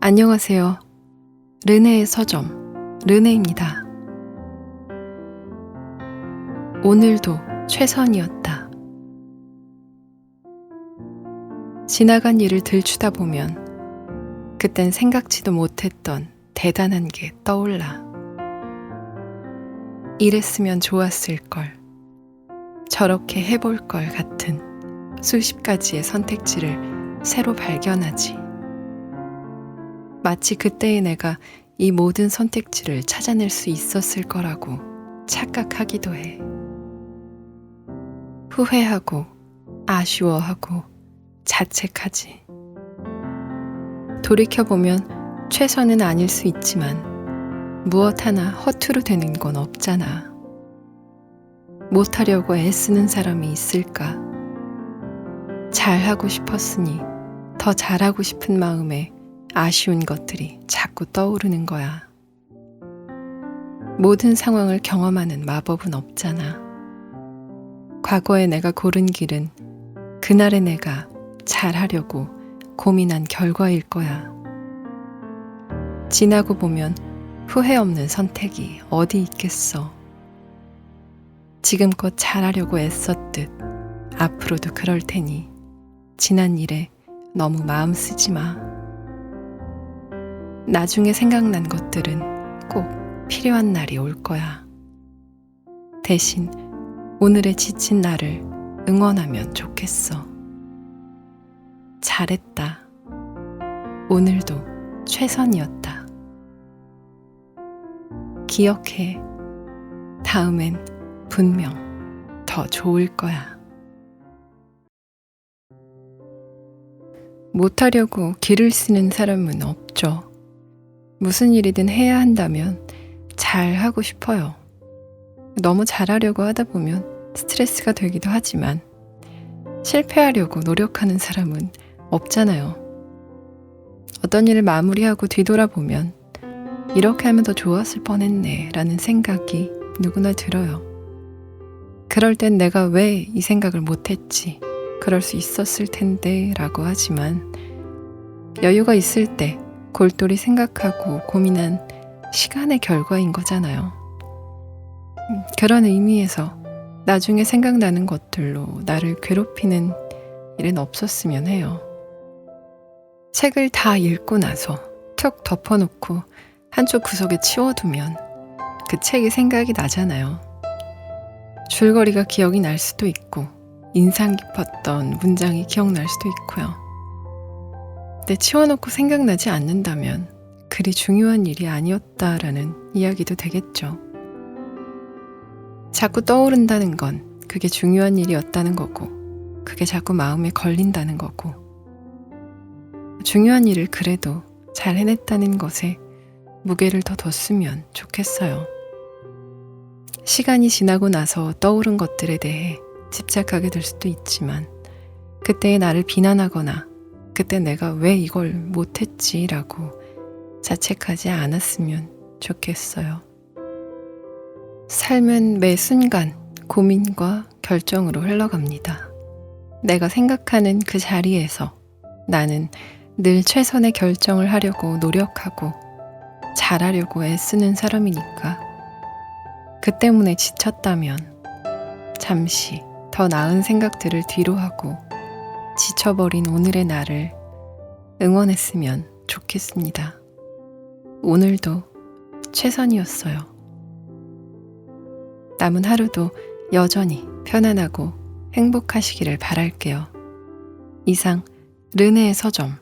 안녕하세요. 르네의 서점, 르네입니다. 오늘도 최선이었다. 지나간 일을 들추다 보면 그땐 생각지도 못했던 대단한 게 떠올라. 이랬으면 좋았을 걸. 저렇게 해볼 걸 같은 수십 가지의 선택지를 새로 발견하지. 마치 그때의 내가 이 모든 선택지를 찾아낼 수 있었을 거라고 착각하기도 해. 후회하고, 아쉬워하고, 자책하지. 돌이켜보면 최선은 아닐 수 있지만 무엇 하나 허투루 되는 건 없잖아. 못하려고 애쓰는 사람이 있을까? 잘하고 싶었으니 더 잘하고 싶은 마음에 아쉬운 것들이 자꾸 떠오르는 거야. 모든 상황을 경험하는 마법은 없잖아. 과거에 내가 고른 길은 그날의 내가 잘하려고 고민한 결과일 거야. 지나고 보면 후회 없는 선택이 어디 있겠어. 지금껏 잘하려고 애썼듯 앞으로도 그럴 테니 지난 일에 너무 마음 쓰지 마. 나중에 생각난 것들은 꼭 필요한 날이 올 거야. 대신 오늘의 지친 나를 응원하면 좋겠어. 잘했다. 오늘도 최선이었다. 기억해. 다음엔 분명 더 좋을 거야. 못하려고 길을 쓰는 사람은 없죠. 무슨 일이든 해야 한다면 잘 하고 싶어요. 너무 잘하려고 하다 보면 스트레스가 되기도 하지만 실패하려고 노력하는 사람은 없잖아요. 어떤 일을 마무리하고 뒤돌아보면 이렇게 하면 더 좋았을 뻔했네 라는 생각이 누구나 들어요. 그럴 땐 내가 왜 이 생각을 못했지? 그럴 수 있었을 텐데 라고 하지만 여유가 있을 때 골똘히 생각하고 고민한 시간의 결과인 거잖아요. 음, 그런 의미에서 나중에 생각나는 것들로 나를 괴롭히는 일은 없었으면 해요. 책을 다 읽고 나서 툭 덮어놓고 한쪽 구석에 치워두면 그 책이 생각이 나잖아요. 줄거리가 기억이 날 수도 있고, 인상 깊었던 문장이 기억날 수도 있고요. 근데 치워놓고 생각나지 않는다면 그리 중요한 일이 아니었다라는 이야기도 되겠죠. 자꾸 떠오른다는 건 그게 중요한 일이었다는 거고, 그게 자꾸 마음에 걸린다는 거고, 중요한 일을 그래도 잘 해냈다는 것에 무게를 더 뒀으면 좋겠어요. 시간이 지나고 나서 떠오른 것들에 대해 집착하게 될 수도 있지만, 그때의 나를 비난하거나, 그때 내가 왜 이걸 못했지라고 자책하지 않았으면 좋겠어요. 삶은 매 순간 고민과 결정으로 흘러갑니다. 내가 생각하는 그 자리에서 나는 늘 최선의 결정을 하려고 노력하고 잘하려고 애쓰는 사람이니까 그 때문에 지쳤다면 잠시 더 나은 생각들을 뒤로 하고 지쳐버린 오늘의 나를 응원했으면 좋겠습니다. 오늘도 최선이었어요. 남은 하루도 여전히 편안하고 행복하시기를 바랄게요. 이상 르네의 서점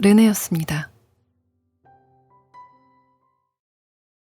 르네였습니다.